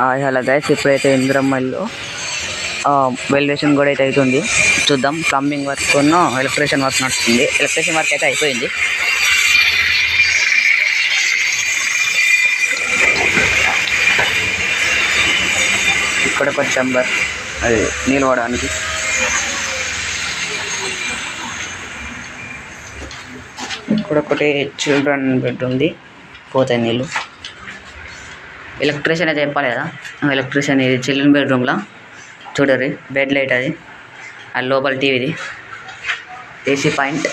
Hello guys ఇప్పుడైతే ఇంద్రమ్మల్లో వెల్డేషన్ కూడా అయితే అవుతుంది. చూద్దాం ప్లంబింగ్ వర్క్ ఎలక్ట్రీషియన్ వర్క్ నడుస్తుంది. ఎలక్ట్రీషియన్ వర్క్ అయితే అయిపోయింది. ఇక్కడ ఒక చెంబర్ అది నిలవడానికి ఇక్కడ ఒకటి చిల్డ్రన్ బెడ్ ఉంది పోతాయి నీళ్ళు. ఎలక్ట్రీషియన్ అయితే చెప్పాలి కదా ఎలక్ట్రీషియన్ ఇది చిల్డ్రన్ బెడ్రూమ్లో. చూడరు బెడ్ లైట్ అది. అది లోపల టీవీది ఏసీ పాయింట్.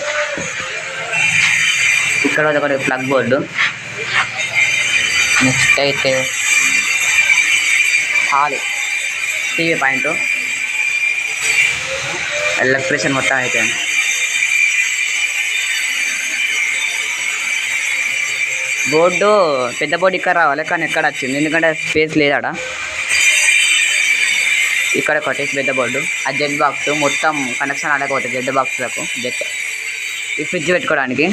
ఇక్కడ ఒకటి ప్లగ్ బోర్డు. నెక్స్ట్ అయితే హాల్. TV point. ఎలక్ట్రీషియన్ మొత్తం అయిపోయింది. బోర్డు పెద్ద బోర్డు ఇక్కడ రావాలి కానీ ఎక్కడ వచ్చింది? ఎందుకంటే స్పేస్ లేదాడ? ఇక్కడ కొట్టేసి పెద్ద బోర్డు. ఆ జెడ్ బాక్స్ మొత్తం కనెక్షన్ అలాగే పోతుంది జెడ్ బాక్స్లకు జెట్ ఈ ఫ్రిడ్జ్ పెట్టుకోవడానికి.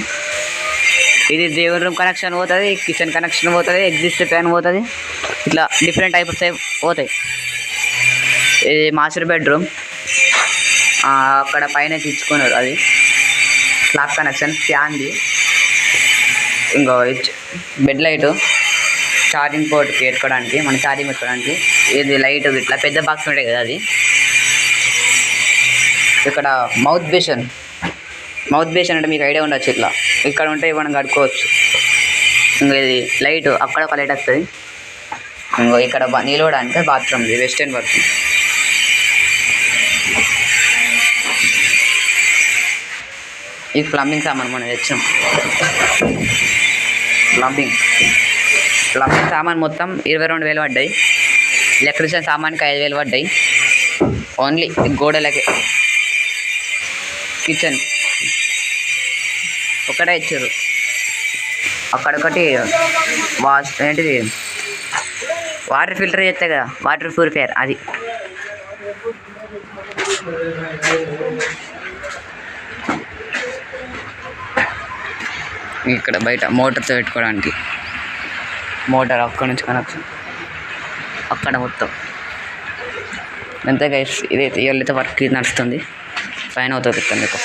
ఇది దేవుని రూమ్ కనెక్షన్ పోతుంది కిచెన్ కనెక్షన్ పోతుంది ఎగ్జిస్ట్ ఫ్యాన్ పోతుంది. ఇట్లా డిఫరెంట్ టైప్స్ పోతాయి. ఇది మాస్టర్ బెడ్రూమ్ అక్కడ పైన తెచ్చుకున్నారు అది. స్లాబ్ కనెక్షన్ ఫ్యాన్ది ఇంకో బెడ్ లైట్ ఛార్జింగ్ పోర్ట్ పెట్టుకోవడానికి మన ఛార్జింగ్ పెట్టుకోవడానికి ఇది లైట్ ఇట్లా పెద్ద బాక్స్ ఉంటాయి కదా అది. ఇక్కడ మౌత్ బేషన్ మౌత్ బేషన్ అంటే మీకు ఐడియా ఉండొచ్చు ఇట్లా. ఇక్కడ ఉంటే మనం కడుక్కోవచ్చు. ఇంకా ఇది లైట్ అక్కడ ఒక లైట్ వస్తుంది. ఇంకో ఇక్కడ నిలవడానికి బాత్రూమ్ ఇది వెస్టర్న్ బాత్రూమ్ ఇది ప్లంబింగ్ సామాన్ మనం తెచ్చాం ప్లంబింగ్ ప్లంబింగ్ సామాన్ మొత్తం ఇరవై రెండు వేలు పడ్డాయి. ఎలక్ట్రిషియన్ సామాన్కి ఐదు వేలు పడ్డాయి. ఓన్లీ గోడలకి. కిచెన్ ఒకటే ఇచ్చారు. అక్కడొకటి వాష్ ఏంటిది? వాటర్ ఫిల్టర్ చేస్తే కదా వాటర్ ప్యూరిఫైయర్ అది. ఇక్కడ బయట మోటార్తో పెట్టుకోవడానికి. మోటార్ అక్కడ నుంచి కనెక్షన్ అక్కడ మొత్తం. అంతే గైస్ ఇదైతే ఇవాళైతే వర్క్ నడుస్తుంది. పైన అవుతుంది ఇక్కడ మీకు.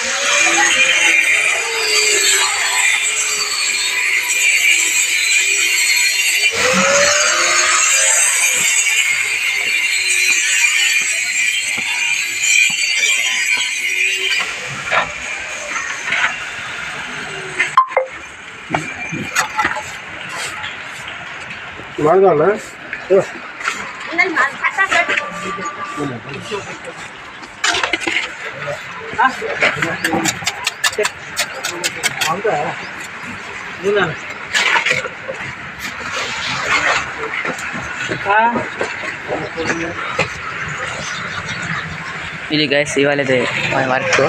వాడదానా ఇది గైస్ ఇవాళ వర్క్